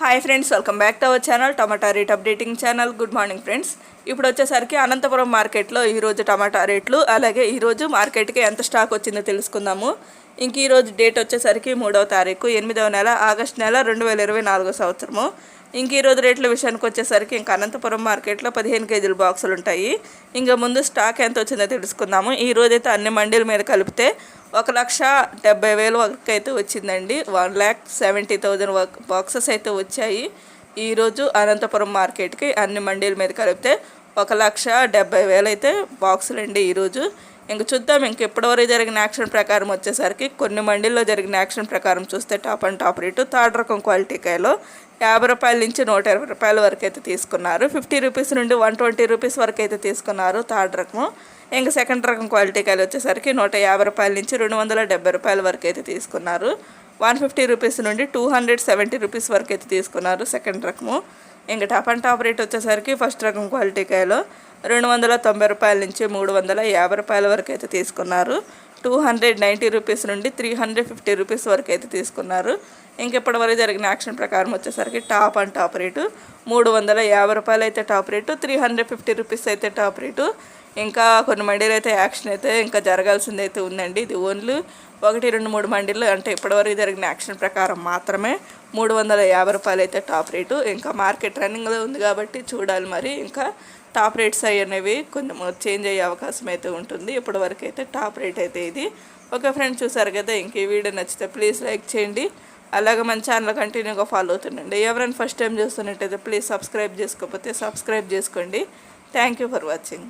Hi friends welcome back to our channel tomato rate updating channel good morning friends ఇప్పుడు వచ్చేసరికి అనంతపురం మార్కెట్లో ఈరోజు టమాటా రేట్లు అలాగే ఈరోజు మార్కెట్కి ఎంత స్టాక్ వచ్చిందో తెలుసుకుందాము. ఇంక ఈరోజు డేట్ వచ్చేసరికి మూడవ తారీఖు ఎనిమిదవ నెల ఆగస్ట్ నెల రెండు వేల ఇరవై నాలుగో సంవత్సరము. ఇంక ఈరోజు రేట్ల విషయానికి వచ్చేసరికి ఇంకా అనంతపురం మార్కెట్లో పదిహేను కేజీల బాక్సులు ఉంటాయి. ఇంకా ముందు స్టాక్ ఎంత వచ్చిందో తెలుసుకుందాము. ఈ రోజైతే అన్ని మండీల మీద కలిపితే ఒక లక్ష డెబ్బై వేలు వరకు అయితే వచ్చిందండి. One lakh seventy thousand boxes అయితే వచ్చాయి. ఈరోజు అనంతపురం మార్కెట్కి అన్ని మండీల మీద కలిపితే ఒక లక్ష డెబ్బై వేలు అయితే బాక్సులు అండి ఈరోజు ఇంక చూద్దాం ఇంక ఇప్పటివరకు జరిగిన యాక్షన్ ప్రకారం వచ్చేసరికి కొన్ని మండీల్లో జరిగిన యాక్షన్ ప్రకారం చూస్తే top and top rate third రకం క్వాలిటీ కాయలో యాభై రూపాయల నుంచి నూట ఇరవై రూపాయల వరకు అయితే తీసుకున్నారు. ఫిఫ్టీ రూపీస్ నుండి వన్ ట్వంటీ రూపీస్ వరకు అయితే తీసుకున్నారు థర్డ్ రకము. ఇంకా సెకండ్ రకం క్వాలిటీ కాయలు వచ్చేసరికి నూట యాభై రూపాయల నుంచి రెండు వందల డెబ్బై రూపాయల వరకు అయితే తీసుకున్నారు. వన్ ఫిఫ్టీ రూపీస్ నుండి టూ హండ్రెడ్ సెవెంటీ రూపీస్ వరకు అయితే తీసుకున్నారు సెకండ్ రకము. ఇంకా టాప్ అండ్ టాప్ రేట్ వచ్చేసరికి ఫస్ట్ రకం క్వాలిటీ కాయలో రెండు వందల తొంభై రూపాయల నుంచి మూడు వందల యాభై రూపాయల వరకు అయితే తీసుకున్నారు. టూ హండ్రెడ్ నైంటీ రూపీస్ నుండి త్రీ హండ్రెడ్ ఫిఫ్టీ రూపీస్ వరకు అయితే తీసుకున్నారు. ఇంకెప్పటి వరకు జరిగిన యాక్షన్ ప్రకారం వచ్చేసరికి టాప్ అండ్ టాప్ రేటు మూడు వందల యాభై రూపాయలు అయితే top rate three hundred fifty rupees అయితే టాప్ రేటు. ఇంకా కొన్ని మండీలు అయితే యాక్షన్ అయితే ఇంకా జరగాల్సింది అయితే ఉందండి. ఇది ఓన్లీ ఒకటి రెండు మూడు మండీలు అంటే ఇప్పటివరకు జరిగిన యాక్షన్ ప్రకారం మాత్రమే మూడు వందల యాభై రూపాయలు అయితే టాప్ రేటు. ఇంకా మార్కెట్ రన్నింగ్లో ఉంది కాబట్టి చూడాలి మరి. ఇంకా టాప్ రేట్స్ అనేవి కొంచెం చేంజ్ అయ్యే అవకాశం అయితే ఉంటుంది. ఇప్పటివరకు అయితే టాప్ రేట్ అయితే ఇది. ఓకే ఫ్రెండ్స్ చూసారు కదా ఇంక ఈ వీడియో నచ్చితే ప్లీజ్ లైక్ చేయండి. అలాగే మన ఛానల్ కంటిన్యూగా ఫాలో అవుతుండండి. ఎవరైనా ఫస్ట్ టైం చూస్తున్నట్టయితే ప్లీజ్ సబ్స్క్రైబ్ చేసుకోకపోతే సబ్స్క్రైబ్ చేసుకోండి. Thank you for watching.